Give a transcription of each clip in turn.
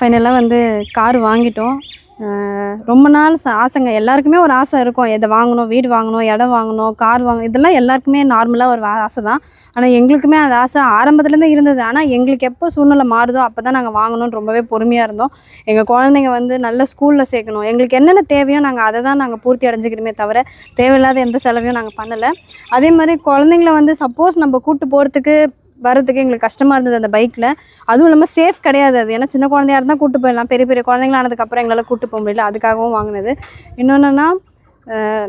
ஃபைனலாக வந்து கார் வாங்கிட்டோம். ரொம்ப நாள் ஆசைங்க. எல்லாருக்குமே ஒரு ஆசை இருக்கும். இதை வாங்கணும் வீடு வாங்கணும் இடம் வாங்கணும் கார் வாங்கணும். இதெல்லாம் எல்லாருக்குமே நார்மலாக ஒரு ஆசை தான் ஆனால் எங்களுக்குமே அந்த ஆசை ஆரம்பத்துலேருந்தே இருந்தது. ஆனால் எங்களுக்கு எப்போ சூழ்நிலை மாறுதோ அப்போ தான் நாங்கள் வாங்கணும்னு ரொம்பவே பொறுமையாக இருந்தோம். எங்கள் குழந்தைங்க வந்து நல்ல ஸ்கூலில் சேர்க்கணும். எங்களுக்கு என்னென்ன தேவையோ நாங்கள் அதை தான் நாங்கள் பூர்த்தி அடைஞ்சிக்கிறோமே தவிர தேவையில்லாத எந்த செலவையும் நாங்கள் பண்ணலை. அதே மாதிரி குழந்தைங்கள வந்து சப்போஸ் நம்ம கூப்பிட்டு போகிறதுக்கு வர்றதுக்கு எங்களுக்கு கஷ்டமாக இருந்தது அந்த பைக்கில் அதுவும் இல்லாமல் சேஃப் கிடையாது அது. ஏன்னா சின்ன குழந்தையா இருந்தால் கூட்டு போயிடலாம். பெரிய பெரிய குழந்தைங்களானதுக்கப்புறம் எங்களால் கூட்டு போக முடியல. அதுக்காகவும் வாங்கினது. இன்னொன்றுனா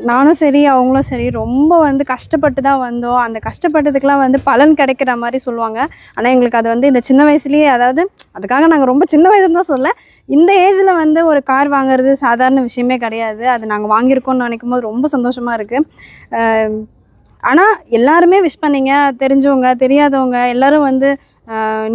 நானும் சரி அவங்களும் சரி ரொம்ப வந்து கஷ்டப்பட்டு தான் வந்தோம். அந்த கஷ்டப்பட்டதுக்கெலாம் வந்து பலன் கிடைக்கிற மாதிரி சொல்லுவாங்க. ஆனால் எங்களுக்கு அது வந்து இந்த சின்ன வயசுலேயே அதாவது அதுக்காக நாங்கள் ரொம்ப சின்ன வயசுன்னு தான் சொல்ல இந்த ஏஜில் வந்து ஒரு கார் வாங்குறது சாதாரண விஷயமே கிடையாது. அது நாங்கள் வாங்கியிருக்கோம்னு நினைக்கும் போது ரொம்ப சந்தோஷமாக இருக்குது ஆனால் எல்லாருமே விஷ் பண்ணீங்க தெரிஞ்சவங்க தெரியாதவங்க எல்லாரும் வந்து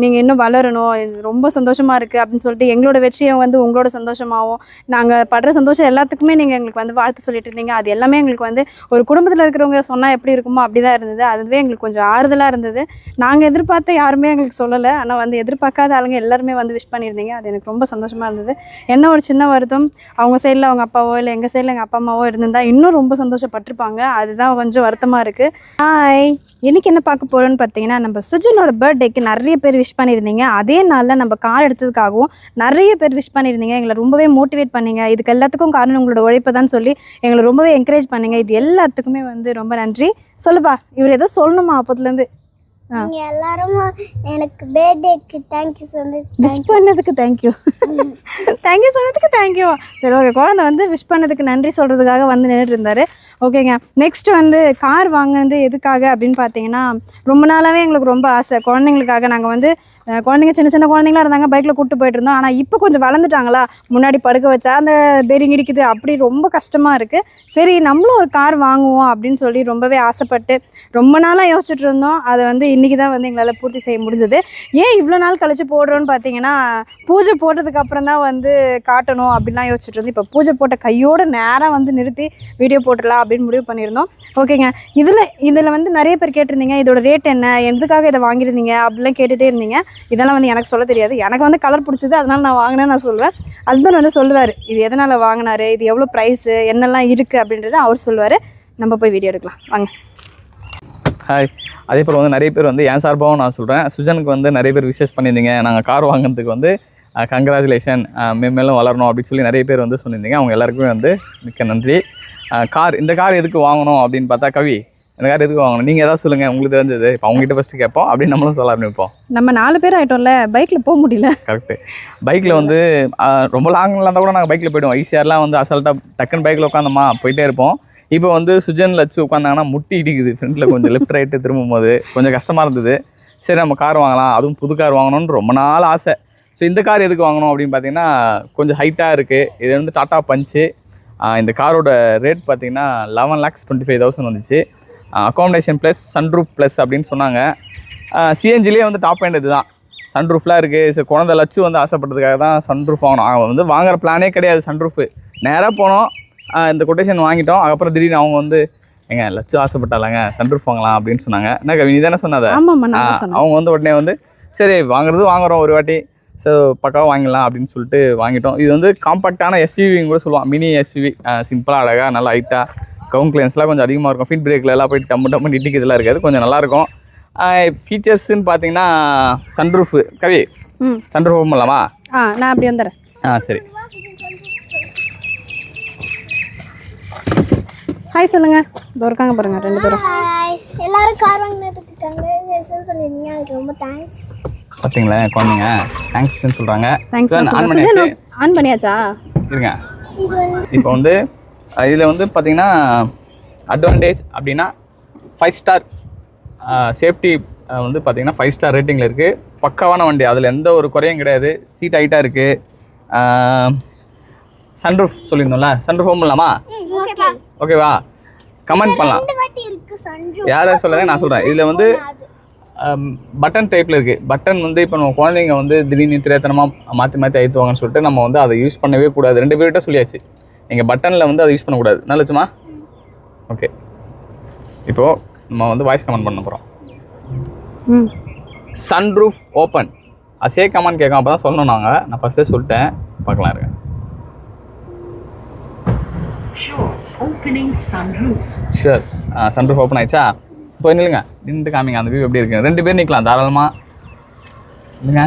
நீங்கள் இன்னும் வளரணும் ரொம்ப சந்தோஷமாக இருக்குது அப்படின்னு சொல்லிட்டு எங்களோட வெற்றியை வந்து உங்களோட சந்தோஷமாகவும் நாங்கள் படுற சந்தோஷம் எல்லாத்துக்குமே நீங்கள் எங்களுக்கு வந்து வாழ்த்து சொல்லிட்டு இருந்தீங்க. அது எல்லாமே எங்களுக்கு வந்து ஒரு குடும்பத்தில் இருக்கிறவங்க சொன்னால் எப்படி இருக்குமோ அப்படி தான் இருந்தது. அதுவே எங்களுக்கு கொஞ்சம் ஆறுதலாக இருந்தது. நாங்கள் எதிர்பார்த்த யாருமே எங்களுக்கு சொல்லலை. ஆனால் வந்து எதிர்பார்க்காத ஆளுங்க எல்லாருமே வந்து விஷ் பண்ணியிருந்தீங்க. அது எனக்கு ரொம்ப சந்தோஷமாக இருந்தது. என்ன ஒரு சின்ன வருத்தம் அவங்க சைடில் அவங்க அப்பாவோ இல்லை எங்கள் சைடில் எங்கள் அப்பா அம்மாவோ இருந்திருந்தால் இன்னும் ரொம்ப சந்தோஷப்பட்டிருப்பாங்க. அதுதான் கொஞ்சம் வருத்தமாக இருக்குது ஹாய் இன்னைக்கு என்ன பார்க்க போகிறோன்னு பார்த்தீங்கன்னா நம்ம சுஜனோட பர்த்டேக்கு நிறைய பேர் விஷ் பண்ணியிருந்தீங்க. அதே நாளில் நம்ம கார் எடுத்ததுக்காகவும் நிறைய பேர் விஷ் பண்ணியிருந்தீங்க. எங்களை ரொம்பவே மோட்டிவேட் பண்ணீங்க. இதுக்கு எல்லாத்துக்கும் காரணம் உங்களோட உழைப்பு தான் சொல்லி எங்களை ரொம்பவே என்கரேஜ் பண்ணீங்க. இது எல்லாத்துக்குமே வந்து ரொம்ப நன்றி. சொல்லுப்பா இவர் எதோ சொல்லணுமா அப்போதுலேருந்து? ஆ. நீங்க எல்லாரும் எனக்கு பர்த்டேக்கு தேங்க்யூ விஷ் பண்ணதுக்கு தேங்க்யூ தேங்க்யூ சொன்னதுக்கு தேங்க்யூ சரி ஓகே. குழந்தை வந்து விஷ் பண்ணதுக்கு நன்றி சொல்கிறதுக்காக வந்து நின்றுட்டு இருந்தார். ஓகேங்க. நெக்ஸ்ட் வந்து கார் வாங்கினது எதுக்காக அப்படின்னு பார்த்தீங்கன்னா ரொம்ப நாளாகவே எங்களுக்கு ரொம்ப ஆசை. குழந்தைங்களுக்காக நாங்கள் வந்து குழந்தைங்க சின்ன சின்ன குழந்தைங்களா இருந்தாங்க பைக்கில் கூப்பிட்டு போயிட்டு இருந்தோம். ஆனால் இப்போ கொஞ்சம் வளர்ந்துட்டாங்களா? முன்னாடி படுக்க வச்சா அந்த பெரிங் இடிக்குது அப்படி ரொம்ப கஷ்டமாக இருக்குது சரி நம்மளும் ஒரு கார் வாங்குவோம் அப்படின்னு சொல்லி ரொம்பவே ஆசைப்பட்டு ரொம்ப நாளாக யோசிச்சுட்டு இருந்தோம். அதை வந்து இன்றைக்கி தான் வந்து எங்களால் பூர்த்தி செய்ய முடிஞ்சது. ஏன் இவ்வளோ நாள் கழித்து போடுறோன்னு பார்த்தீங்கன்னா பூஜை போட்டதுக்கப்புறம் தான் வந்து காட்டணும் அப்படின்லாம் யோசிச்சுட்டு இருந்தோம். இப்போ பூஜை போட்ட கையோடு நேராக வந்து நிறுத்தி வீடியோ போட்டுடலாம் அப்படின்னு முடிவு பண்ணியிருந்தோம். ஓகேங்க இதில் இதில் வந்து நிறைய பேர் கேட்டிருந்தீங்க இதோட ரேட் என்ன? எதுக்காக இதை வாங்கியிருந்தீங்க? அப்படிலாம் கேட்டுகிட்டே இருந்தீங்க. இதெல்லாம் வந்து எனக்கு சொல்ல தெரியாது. எனக்கு வந்து கலர் பிடிச்சது அதனால் நான் வாங்கினேன்னு நான் சொல்லுவேன். ஹஸ்பண்ட் வந்து சொல்லுவார் இது எதனால் வாங்கினாரு? இது எவ்வளோ ப்ரைஸு என்னெல்லாம் இருக்குது அப்படின்றத அவர் சொல்லுவார். நம்ம போய் வீடியோ எடுக்கலாம். வாங்க. ஹாய் அதே போல் வந்து நிறைய பேர் வந்து என் சார்பாகவும் நான் சொல்கிறேன் சுஜனுக்கு வந்து நிறைய பேர் விசேஷ் பண்ணியிருந்தீங்க. நாங்கள் கார் வாங்கினதுக்கு வந்து கங்க்ராச்சுலேஷன் மேலும் வளரணும் அப்படின்னு சொல்லி நிறைய பேர் வந்து சொல்லியிருந்தீங்க. அவங்க எல்லாருக்குமே வந்து மிக்க நன்றி. கார் இந்த கார் எதுக்கு வாங்கணும் அப்படின்னு பார்த்தா கவி இந்த கார் எதுக்கு வாங்கணும்? நீங்கள் எதாவது சொல்லுங்கள் உங்களுக்கு தெரிஞ்சது. இப்போ அவங்ககிட்ட ஃபஸ்ட்டு கேட்போம். அப்படி நம்மளும் சொல்ல ஆரம்பிப்போம் நம்ம நாலு பேர் ஆகிட்டோம்ல பைக்கில் போக முடியல. கரெக்டு பைக்கில் வந்து ரொம்ப லாங்கில் இருந்தால் கூட நாங்கள் பைக்கில் போயிடுவோம். ஈஸியாரெலாம் வந்து அசால்ட்டாக டக்குன்னு பைக்கில் உட்காந்தோமா போயிட்டே இருப்போம். இப்போ வந்து சுஜனில் வச்சு உட்காந்தாங்கன்னா முட்டி இடிக்குது. ஃப்ரண்ட்டில் கொஞ்சம் லெஃப்ட் ரைட்டு திரும்பும் போது கொஞ்சம் கஷ்டமாக இருந்தது. சரி நம்ம கார் வாங்கலாம். அதுவும் புது கார் வாங்கணும்னு ரொம்ப நாள் ஆசை. ஸோ இந்த கார் எதுக்கு வாங்கணும் அப்படின்னு பார்த்தீங்கன்னா கொஞ்சம் ஹைட்டாக இருக்குது இது வந்து டாட்டா பஞ்சு இந்த காரோட ரேட் பார்த்தீங்கன்னா eleven lakhs twenty five thousand வந்துச்சு. அக்காமடேஷன் ப்ளஸ் சன்ரூப் ப்ளஸ் அப்படின்னு சொன்னாங்க. சிஎன்ஜிலே வந்து டாப் எண்ட் இது தான். சன்ரூஃப்லாம் இருக்குது சரி குழந்தை லட்சு வந்து ஆசைப்பட்டதுக்காக தான் சன்ரூஃப் வாங்கணும் அவன் வந்து வாங்குற பிளானே கிடையாது சன்ரூஃபு நேராக போனோம். இந்த கொட்டேஷன் வாங்கிட்டோம். அதுக்கப்புறம் திடீர்னு அவங்க வந்து ஏங்க லட்சு ஆசைப்பட்டாலங்க. சன்ரூஃப் வாங்கலாம். அப்படின்னு சொன்னாங்க. என்ன கவி நீ தானே சொன்னாத? அவங்க வந்து உடனே வந்து சரி வாங்குறது வாங்குறோம் ஒரு வாட்டி. ஸோ பக்காவாக வாங்கிடலாம். அப்படின்னு சொல்லிட்டு வாங்கிட்டோம். இது வந்து காம்பாக்டான எஸ்யூவின்னு கூட சொல்லுவான் மினி எஸ்யூவி சிம்பிளாக அழகாக நல்லா ஹைட்டாக கிளியன்ஸ்லாம் கொஞ்சம் அதிகமாக இருக்கும். ஃபீட் பிரேக்கில் எல்லாம் போயிட்டு டம்மு டம்மு இடிக்கிறதுலாம் இருக்காது. கொஞ்சம் நல்லாயிருக்கும் ஃபீச்சர்ஸ்ன்னு பார்த்தீங்கன்னா சன்ரூஃபு கவி ம். சன்ரூஃப் ஓப்பன் பண்ணலாமா ஆ நான் அப்படி வந்துடுறேன் ஆ சரி. ஹாய் சொல்லுங்க. இதோ இருக்காங்க பாருங்க ரெண்டு பேரும். ஹாய் எல்லாரும் கார் வாங்கினதுக்கு கங்க்ராச்சுலேஷன் சொல்லியிருந்தீங்க. அதுக்கு ரொம்ப தேங்க்ஸ் பார்த்தீங்களா குழந்தைங்க. தேங்க்ஸ்ன்னு சொல்கிறாங்க தேங்க்ஸ் ஆன் பண்ணியாச்சா. இருங்க. இப்போ வந்து இதில் வந்து பார்த்தீங்கன்னா அட்வான்டேஜ் அப்படின்னா ஃபைவ் ஸ்டார் சேஃப்டி வந்து பார்த்தீங்கன்னா ஃபைவ் ஸ்டார் ரேட்டிங்கில் இருக்குது பக்காவான வண்டி அதில் எந்த ஒரு குறையும் கிடையாது. சீட் ஹைட்டாக இருக்குது சன்ரூஃப் சொல்லியிருந்தோம்ல சன்ரூஃப் ஹோம் பண்ணலாமா. ஓகே ஓகேவா கமெண்ட் பண்ணலாம் யாரை சொல்லவே நான் சொல்கிறேன் இதில் வந்து பட்டன் டைப்பில் இருக்குது பட்டன் வந்து இப்போ நம்ம குழந்தைங்க வந்து திடீர்னு திரைத்தனமாக மாற்றி மாற்றி அழுத்துவாங்கன்னு சொல்லிட்டு நம்ம வந்து அதை யூஸ் பண்ணவே கூடாது. ரெண்டு பேர்கிட்ட சொல்லியாச்சு. நீங்கள் பட்டனில் வந்து அதை யூஸ் பண்ணக்கூடாது. நல்லச்சுமா ஓகே இப்போது நம்ம வந்து வாய்ஸ் கமெண்ட் பண்ண போகிறோம் ம். சன்ரூஃப் ஓப்பன் அது சேர்க்காமான்னு கேட்கும். அப்போ தான் சொல்லணும் நாங்கள் நான் ஃபஸ்ட்டே சொல்லிட்டேன். பார்க்கலாம் இருங்க. ஷூர் சன்ரூஃப் ஓப்பன் ஆயிடுச்சா? போய் நில்லுங்க. நின்று காமிங்க. அந்த வியூ எப்படி இருக்கு ரெண்டு பேர் நிற்கலாம் தாராளமாக இல்லைங்க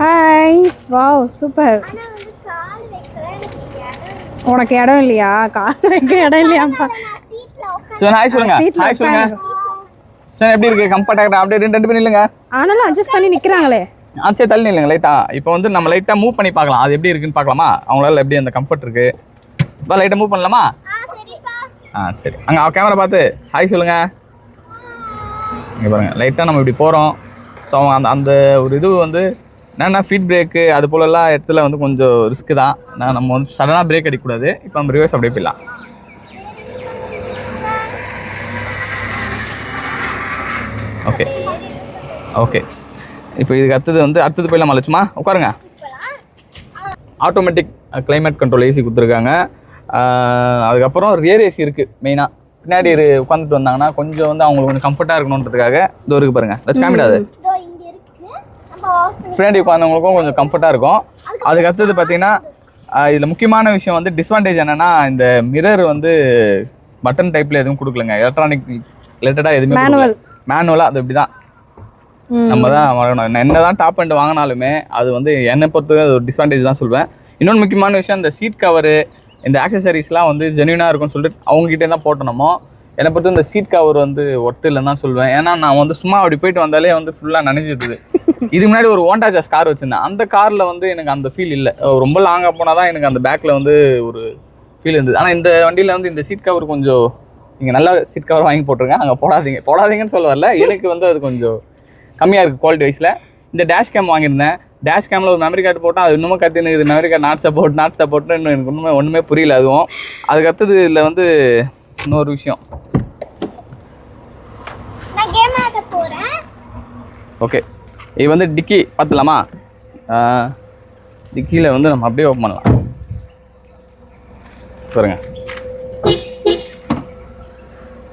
ஹாய் வாவ் சூப்பர் ஆனால் வந்து கால் வைக்கிற எனக்கு இடம் உனக்கு இடம் இல்லையா? கார் வைக்க இடம் இல்லையாப்பா ஸோ ஹாய் சொல்லுங்க. ஹாய் சொல்லுங்க. சார் எப்படி இருக்கு? கம்ஃபர்டாக அப்படியே ரெண்டு ரெண்டு பேர் நில்லுங்க ஆனாலும் அட்ஜஸ்ட் பண்ணி நிற்கிறாங்களே ஆ சரி தள்ளி நில்லுங்க லைட்டாக இப்போ வந்து நம்ம லைட்டாக மூவ் பண்ணி பார்க்கலாம். அது எப்படி இருக்குன்னு பார்க்கலாமா? அவங்களால எப்படி அந்த கம்ஃபர்ட் இருக்கு? இப்போ லைட்டாக மூவ் பண்ணலாமா? ஆ சரி. அங்கே கேமரா பார்த்து ஹாய் சொல்லுங்க. இங்கே பாருங்க லைட்டாக நம்ம இப்படி போகிறோம் ஸோ அவங்க அந்த அந்த ஒரு இது வந்து என்னென்னா ஃபீட் பிரேக்கு அது போலலாம் இடத்துல வந்து கொஞ்சம் ரிஸ்க்கு தான். நான் நம்ம வந்து சடனாக பிரேக் அடிக்கக்கூடாது. இப்போ நம்ம ரிவர்ஸ் அப்படியே போயிடலாம். ஓகே ஓகே இப்போ இதுக்கு அடுத்தது வந்து அடுத்தது போயிடலாம் மலைச்சுமா உட்காருங்க. ஆட்டோமேட்டிக் கிளைமேட் கண்ட்ரோல் ஏசி கொடுத்துருக்காங்க. அதுக்கப்புறம் ரியர் ஏசி இருக்குது மெயினாக பின்னாடி இரு- உட்காந்துட்டு வந்தாங்கன்னா கொஞ்சம் வந்து அவங்களுக்கு கொஞ்சம் கம்ஃபர்ட்டாக இருக்கணுன்றதுக்காக இதோ இருக்குது பாருங்கள் லட்சம் காமிடாது இதோ இங்கே இருக்கு நம்ம ஆஃப் பண்ணி பின்னாடி உட்காந்தவங்களுக்கும் கொஞ்சம் கம்ஃபர்ட்டாக இருக்கும். அதுக்கு அடுத்தது பார்த்தீங்கன்னா இதில் முக்கியமான விஷயம் வந்து டிஸ்அட்வான்டேஜ் என்னன்னா இந்த மிரர் வந்து பட்டன் டைப்பில் எதுவும் கொடுக்கலங்க. எலக்ட்ரானிக் ரிலேட்டடாக எதுவுமே. மேனுவலாக அது இப்படி தான். நம்ம தான் வாங்கணும். என்ன தான் டாப் அண்ட் வாங்கினாலுமே அது வந்து என்னை பொறுத்தவரை அது ஒரு டிஸ்அட்வான்டேஜ் தான் சொல்வேன். இன்னொன்று முக்கியமான விஷயம் இந்த சீட் கவரு இந்த ஆக்சசரிஸ்லாம் வந்து ஜென்யூனாக இருக்கும்னு சொல்லிட்டு அவங்ககிட்டே தான் போட்டணுமோ என்னை பொறுத்த இந்த சீட் கவர் வந்து ஒர்த்து இல்லைன்னு தான் சொல்லுவேன் ஏன்னா நான் வந்து சும்மா அப்படி போயிட்டு வந்தாலே வந்து ஃபுல்லாக நனைஞ்சிடுது இதுக்கு முன்னாடி ஒரு ஓண்டா ஜாஸ் கார் வச்சுருந்தேன். அந்த காரில் வந்து எனக்கு அந்த ஃபீல் இல்லை. ரொம்ப லாங்காக போனால் தான் எனக்கு அந்த பேக்கில் வந்து ஒரு ஃபீல் இருந்தது. ஆனால் இந்த வண்டியில் வந்து இந்த சீட் கவர் கொஞ்சம் நீங்கள் நல்லா சீட் கவர் வாங்கி போட்டிருங்க. அங்கே போடாதீங்க. போடாதீங்கன்னு சொல்ல வரல. எனக்கு வந்து அது கொஞ்சம் கம்மியாக இருக்குது குவாலிட்டி வைஸில் இந்த டேஷ் கேம் வாங்கியிருந்தேன். டேஷ் கேமில் ஒரு மெமரி கார்டு போட்டால் அது இன்னமும் கற்றுன்னு இது memory card not support not சப்போர்ட்னு இன்னும் எனக்கு ஒன்றுமே ஒன்றுமே புரியல அதுவும். அதுக்கடுத்தது இதில் வந்து இன்னொரு விஷயம். ஓகே இது வந்து டிக்கி பார்த்துலாமா? டிக்கியில் வந்து நம்ம அப்படியே ஓப்பன் பண்ணலாம். பாருங்க.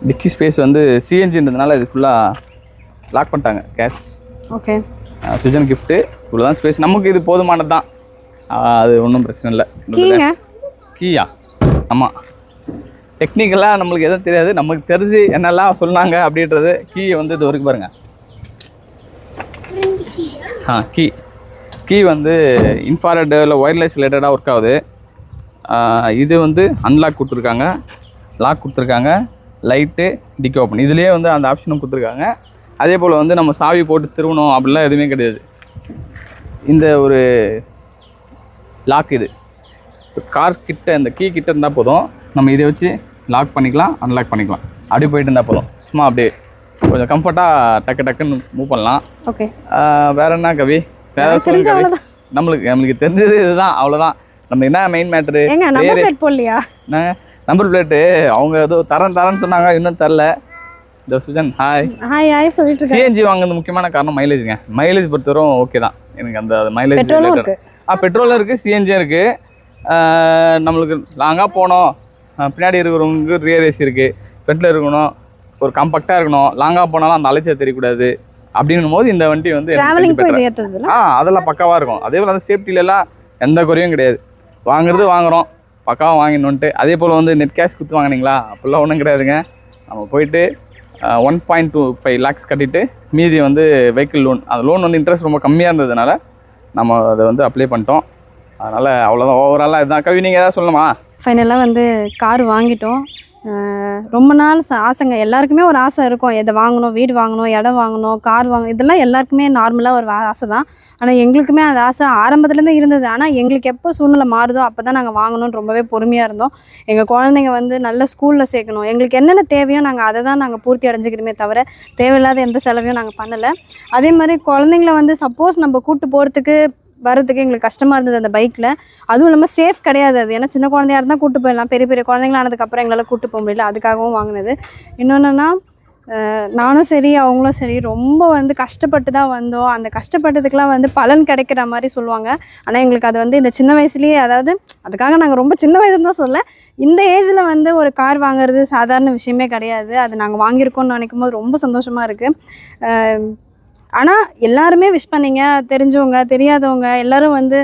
டிக்கி ஸ்பேஸ் வந்து சிஎன்ஜின்றதுனால இது ஃபுல்லாக லாக் பண்ணிட்டாங்க கேஷ் ஓகே சுஜன் கிஃப்ட்டு இவ்வளோ தான் ஸ்பேஸ் நமக்கு இது போதுமானது தான் அது ஒன்றும் பிரச்சனை இல்லை. கீயா? ஆமாம் டெக்னிக்கலாக நம்மளுக்கு எதுவும் தெரியாது. நமக்கு தெரிஞ்சு என்னெல்லாம் சொன்னாங்க அப்படின்றது கீயை வந்து இது வரைக்கும் பாருங்கள் ஆ கீ. கீ வந்து இன்ஃபாரட் இல்லை ஒயர்லெஸ் ரிலேட்டடாக ஒர்க் ஆகுது. இது வந்து அன்லாக் கொடுத்துருக்காங்க. லாக் கொடுத்துருக்காங்க. லைட்டு டிக் ஓப்பன் இதுலேயே வந்து அந்த ஆப்ஷனும் கொடுத்துருக்காங்க. அதே போல் வந்து நம்ம சாவி போட்டு திருவணும் அப்படிலாம் எதுவுமே கிடையாது. இந்த ஒரு லாக் இது. கார் கிட்ட இந்த கீ கிட்ட இருந்தால் போதும். நம்ம இதை வச்சு லாக் பண்ணிக்கலாம் அன்லாக் பண்ணிக்கலாம். அப்படியே போயிட்டு இருந்தால் போதும். சும்மா அப்படியே கொஞ்சம் கம்ஃபர்ட்டாக டக்கு டக்குன்னு மூவ் பண்ணலாம். ஓகே வேற என்ன கவி? வேற சொல்லுங்க நம்மளுக்கு நம்மளுக்கு தெரிஞ்சது இதுதான் அவ்வளோதான் நம்ம என்ன மெயின் மேட்ரு போடலையா? நம்பர் பிளேட்டு அவங்க ஏதோ தரேன் தரேன்னு சொன்னாங்க இன்னும் தரல. இந்த சுஜன் ஹாய் ஹாய் ஹாய் சொல்லிட்டு சிஎன்ஜி வாங்குறது முக்கியமான காரணம் மைலேஜுங்க மைலேஜ் பொறுத்தவரைக்கும் ஓகே தான். எனக்கு அந்த மைலேஜ் ஆ பெட்ரோலும் இருக்குது சிஎன்ஜியும் இருக்குது நம்மளுக்கு லாங்காக போனோம். பின்னாடி இருக்கிறவங்களுக்கு ரியர் ஏசி இருக்குது ஃப்ரண்ட்டில் இருக்கணும். ஒரு காம்பேக்டாக இருக்கணும். லாங்காக போனாலும் அந்த அலைச்சல் தெரியக்கூடாது. அப்படின்னும் போது இந்த வண்டி வந்து ஆ அதெல்லாம் பக்காவாக இருக்கும். அதே போல் அந்த சேஃப்டிலலாம் எந்த குறையும் கிடையாது. வாங்குறது வாங்குறோம். பக்காவாக வாங்கினோன்ட்டு அதே போல் வந்து நெட் கேஷ் கொடுத்து வாங்குனீங்களா? அப்படிலாம் ஒன்றும் கிடையாதுங்க. நம்ம போயிட்டு one point two five lakhs கட்டிட்டு மீதி வந்து வெஹிக்கிள் லோன் அந்த லோன் வந்து இன்ட்ரெஸ்ட் ரொம்ப கம்மியாக இருந்ததுனால நம்ம அதை வந்து அப்ளை பண்ணிட்டோம். அதனால் அவ்வளோதான் ஓவராலாக இதுதான். கவி நீங்கள் ஏதாவது சொல்லணுமா? ஃபைனலாக வந்து கார் வாங்கிட்டோம். ரொம்ப நாள் ஆசைங்க. எல்லாருக்குமே ஒரு ஆசை இருக்கும். எதை வாங்கணும் வீடு வாங்கணும் இடம் வாங்கணும் கார் வாங்கணும் இதெல்லாம் எல்லாருக்குமே நார்மலாக ஒரு ஆசை தான் ஆனால் எங்களுக்குமே அந்த ஆசை ஆரம்பத்துலேருந்து இருந்தது. ஆனால் எங்களுக்கு எப்போ சூழ்நிலை மாறுதோ அப்போ தான் நாங்கள் வாங்கணும்னு ரொம்பவே பொறுமையாக இருந்தோம். எங்கள் குழந்தைங்க வந்து நல்ல ஸ்கூலில் சேர்க்கணும். எங்களுக்கு என்னென்ன தேவையோ நாங்கள் அதை தான் நாங்கள் பூர்த்தி அடைஞ்சிக்கிறோமே தவிர தேவையில்லாத எந்த செலவையும் நாங்கள் பண்ணலை. அதே மாதிரி குழந்தைங்கள வந்து சப்போஸ் நம்ம கூப்பிட்டு போகிறதுக்கு வர்றதுக்கு எங்களுக்கு கஷ்டமாக இருந்தது அந்த பைக்கில் அதுவும் இல்லாமல் சேஃப் கிடையாது அது. ஏன்னா சின்ன குழந்தையா இருந்தால் கூட்டு போயிடலாம். பெரிய பெரிய குழந்தைங்களா ஆனதுக்கப்புறம் எங்களால் கூட்டு போக முடியல. அதுக்காகவும் வாங்கினது. இன்னொன்றுனா நானும் சரி அவங்களும் சரி ரொம்ப வந்து கஷ்டப்பட்டு தான் வந்தோம். அந்த கஷ்டப்பட்டதுக்கெலாம் வந்து பலன் கிடைக்கிற மாதிரி சொல்லுவாங்க. ஆனால் எங்களுக்கு அது வந்து இந்த சின்ன வயசுலேயே அதாவது அதுக்காக நாங்கள் ரொம்ப சின்ன வயசுன்னு தான் சொல்ல இந்த ஏஜில் வந்து ஒரு கார் வாங்குறது சாதாரண விஷயமே கிடையாது. அது நாங்கள் வாங்கியிருக்கோம்னு நினைக்கும் போது ரொம்ப சந்தோஷமாக இருக்குது ஆனால் எல்லாருமே விஷ் பண்ணீங்க தெரிஞ்சவங்க தெரியாதவங்க எல்லாரும் வந்து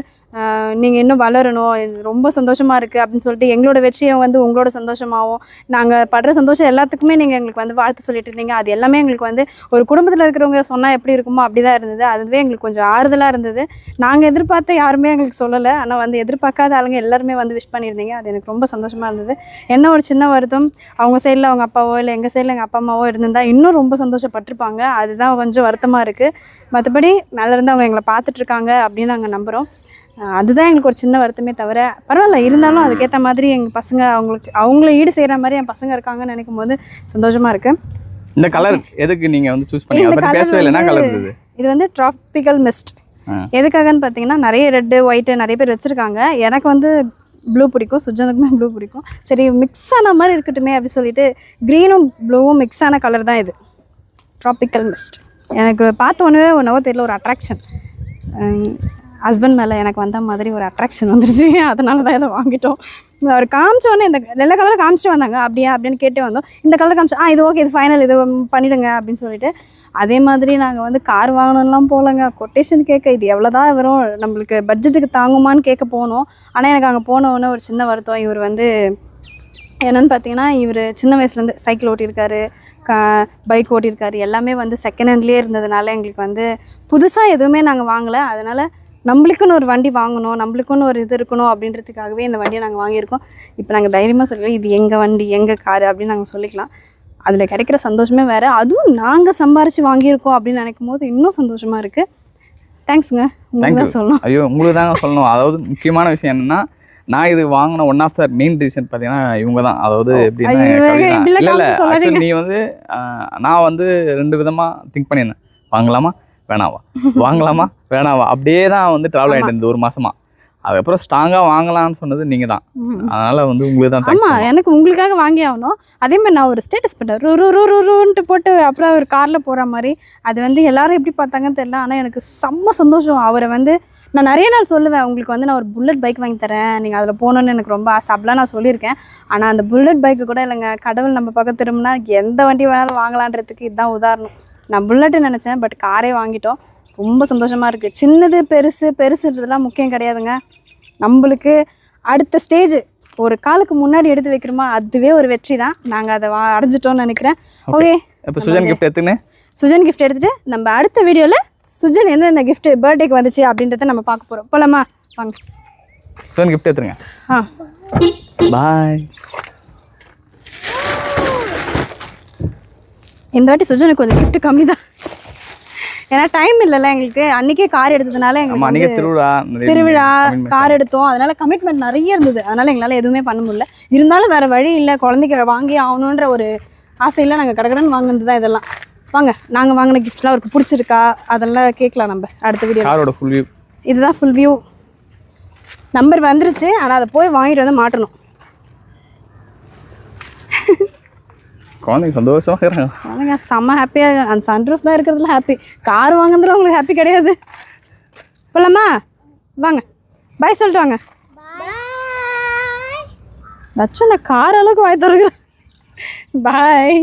நீங்கள் இன்னும் வளரணும். ரொம்ப சந்தோஷமாக இருக்குது அப்படின்னு சொல்லிட்டு எங்களோட வெற்றியை வந்து உங்களோட சந்தோஷமாகவும் நாங்கள் படுற சந்தோஷம் எல்லாத்துக்குமே நீங்கள் எங்களுக்கு வந்து வாழ்த்து சொல்லிட்டு இருந்தீங்க. அது எல்லாமே எங்களுக்கு வந்து ஒரு குடும்பத்தில் இருக்கிறவங்க சொன்னால் எப்படி இருக்குமோ அப்படி தான் இருந்தது. அதுவே எங்களுக்கு கொஞ்சம் ஆறுதலாக இருந்தது. நாங்கள் எதிர்பார்த்த யாருமே எங்களுக்கு சொல்லலை. ஆனால் வந்து எதிர்பார்க்காத ஆளுங்க எல்லாருமே வந்து விஷ் பண்ணியிருந்தீங்க. அது எனக்கு ரொம்ப சந்தோஷமாக இருந்தது. என்ன ஒரு சின்ன வருத்தம் அவங்க சைடில் அவங்க அப்பாவோ இல்லை எங்கள் சைடில் எங்கள் அப்பா அம்மாவோ இருந்திருந்தா இன்னும் ரொம்ப சந்தோஷப்பட்டிருப்பாங்க. அதுதான் கொஞ்சம் வருத்தமாக இருக்குது மற்றபடி நல்லா இருந்து அவங்க எங்களை பார்த்துட்ருக்காங்க அப்படின்னு நாங்கள் நம்புகிறோம் அதுதான் எங்களுக்கு ஒரு சின்ன வருத்தமே தவிர பரவாயில்ல இருந்தாலும் அதுக்கேற்ற மாதிரி எங்கள் பசங்க அவங்களுக்கு அவங்கள ஈடு செய்கிற மாதிரி என் பசங்க இருக்காங்கன்னு நினைக்கும் போது சந்தோஷமாக இருக்குது இந்த கலர் எதுக்கு நீங்க வந்து சூஸ் பேசவே வந்து- கலர் இது வந்து ட்ராபிக்கல் மிஸ்ட். எதுக்காகன்னு பார்த்தீங்கன்னா நிறைய ரெட்டு ஒயிட்டு நிறைய பேர் வச்சுருக்காங்க. எனக்கு வந்து ப்ளூ பிடிக்கும் சுஜனுக்குமே ப்ளூ பிடிக்கும். சரி மிக்ஸ் ஆன மாதிரி இருக்கட்டுமே அப்படி சொல்லிட்டு க்ரீனும் ப்ளூவும் மிக்ஸ் ஆன கலர் தான் இது. ட்ராபிக்கல் மிஸ்ட் எனக்கு பார்த்த உடனே ஒன்றவோ தெரியல ஒரு அட்ராக்ஷன் ஹஸ்பண்ட் மேலே எனக்கு வந்த மாதிரி ஒரு அட்ராக்ஷன் வந்துருச்சு. அதனால தான் இதை வாங்கிட்டோம். அவர் காமிச்ச உடனே இந்த எல்லா கலரும் காமிச்சிட்டு வந்தாங்க. அப்படியா? அப்படின்னு கேட்டே வந்தோம். இந்த கலர் காமிச்சு ஆ இது ஓகே இது ஃபைனல் இது பண்ணிவிடுங்க அப்படின்னு சொல்லிட்டு அதே மாதிரி நாங்கள் வந்து கார் வாங்கணும்லாம் போகலங்க. கொட்டேஷன் கேட்க இது எவ்வளோ தான் வரும்? நம்மளுக்கு பட்ஜெட்டுக்கு தாங்குமான்னு கேட்க போனோம். ஆனால் எனக்கு அங்கே போன ஒரு சின்ன வருத்தம். இவர் வந்து என்னென்னு பார்த்தீங்கன்னா இவர் சின்ன வயசுலேருந்து சைக்கிள் ஓட்டியிருக்காரு. கா பைக் ஓட்டியிருக்காரு. எல்லாமே வந்து செகண்ட் ஹேண்ட்லேயே இருந்ததுனால எங்களுக்கு வந்து புதுசாக எதுவுமே நாங்கள் வாங்கலை. அதனால் நம்மளுக்குன்னு ஒரு வண்டி வாங்கணும் நம்மளுக்குன்னு ஒரு இது இருக்கணும் அப்படின்றதுக்காகவே இந்த வண்டியை நாங்கள் வாங்கியிருக்கோம். இப்போ நாங்கள் தைரியமாக சொல்லுவோம் இது எங்கள் வண்டி எங்கள் காரு அப்படின்னு நாங்கள் சொல்லிக்கலாம். அதில் கிடைக்கிற சந்தோஷமே வேறு. அதுவும் நாங்கள் சம்பாரித்து வாங்கியிருக்கோம் அப்படின்னு நினைக்கும் போது இன்னும் சந்தோஷமாக இருக்குது தேங்க்ஸுங்க உங்களுக்கு தான். சொல்லணும். ஐயோ உங்களுக்கு தாங்க சொல்லணும். அதாவது முக்கியமான விஷயம் என்னன்னா நான் இது வாங்கின one of the main reason பார்த்தீங்கன்னா இவங்க தான். அதாவது எப்படின்னா இல்ல இல்ல. நீ வந்து நான் வந்து ரெண்டு விதமா திங்க் பண்ணியிருந்தேன். வாங்கலாமா? வேணாவா? வாங்கலாமா? வேணாவா? அப்படியே தான் வந்து ட்ராவல் ஆகிட்டு இருந்தது ஒரு மாசமா. அதுக்கப்புறம் ஸ்ட்ராங்காக வாங்கலாம்னு சொன்னது நீங்க தான். அதனால வந்து உங்களுக்கு தான் ஆமாம் எனக்கு உங்களுக்காக வாங்கி ஆகணும். அதே மாதிரி நான் ஒரு ஸ்டேட்டஸ் போட்டேன். ரூ ரூ ரூ ரூ ரூன்ட்டு போட்டு அப்புறம் ஒரு காரில் போகிற மாதிரி. அது வந்து எல்லாரும் எப்படி பார்த்தாங்கன்னு தெரியல. ஆனால் எனக்கு செம்ம சந்தோஷம். அவரை வந்து நான் நிறைய நாள் சொல்லுவேன் உங்களுக்கு வந்து நான் ஒரு புல்லட் பைக் வாங்கி தரேன். நீங்கள் அதில் போகணுன்னு எனக்கு ரொம்ப ஆசை. அப்படிலாம் நான் சொல்லியிருக்கேன். ஆனால் அந்த புல்லட் பைக்கு கூட இல்லைங்க. கடவுள் நம்ம பக்கம் திரும்பினா எந்த வண்டி வேணாலும் வாங்கலான்றதுக்கு இதுதான் உதாரணம். நான் புல்லட்டு நினச்சேன் பட் காரே வாங்கிட்டோம். ரொம்ப சந்தோஷமாக இருக்குது சின்னது பெருசு பெருசுன்றதுலாம் முக்கியம் கிடையாதுங்க. நம்மளுக்கு அடுத்த ஸ்டேஜ் ஒரு காலுக்கு முன்னாடி எடுத்து வைக்கிறோமா அதுவே ஒரு வெற்றி தான். நாங்கள் அதை வா அடைஞ்சிட்டோம்னு நினைக்கிறேன். ஓகே இப்போ சுஜன் கிஃப்ட் எடுத்துன்னு சுஜன் கிஃப்ட் எடுத்துட்டு நம்ம அடுத்த வீடியோவில் சுஜன் என்னென்ன gift பர்த்டேக்கு வந்துச்சு அப்படின்றத நம்ம பார்க்க போகிறோம் போலாமா? வாங்க. சுஜன் கிஃப்ட் எடுத்துருங்க ஆ. பாய் இந்த வாட்டி சுஜனுக்கு கொஞ்சம் gift கம்மி தான் ஏன்னா டைம் இல்லைல்ல எங்களுக்கு. அன்னைக்கே கார் எடுத்ததுனால எங்களுக்கு அன்றைக்கி திருவிழா திருவிழா. கார் எடுத்தோம். அதனால கமிட்மெண்ட் நிறைய இருந்தது. அதனால எங்களால் எதுவுமே பண்ண முடியல. இருந்தாலும் வேற வழி இல்லை. குழந்தைக்கு வாங்கி ஆகணுன்ற ஒரு ஆசையில் நாங்கள் கடகடன்னு வாங்கினது தான் இதெல்லாம். வாங்க நாங்கள் வாங்கின கிஃப்ட்லாம் அவருக்கு பிடிச்சிருக்கா? அதெல்லாம் கேட்கலாம் நம்ம அடுத்த வீடியோ காரோட ஃபுல் வியூ இதுதான் ஃபுல் வியூ நம்பர் வந்துருச்சு. ஆனால் அதை போய் வாங்கிட்டு வந்து மாட்டணும். குழந்தைங்க சந்தோஷமாக இருக்கிறாங்க செம்ம ஹாப்பியாக அந்த சன்ரூஃப் தான் இருக்கிறதுல ஹாப்பி கார் வாங்குறதுல உங்களுக்கு ஹாப்பி கிடையாது. போலாமா? வாங்க. பாய் சொல்லிட்டு வாங்க. லட்சம் நான் கார் அளவுக்கு வாய் திறக்கிறேன் பாய்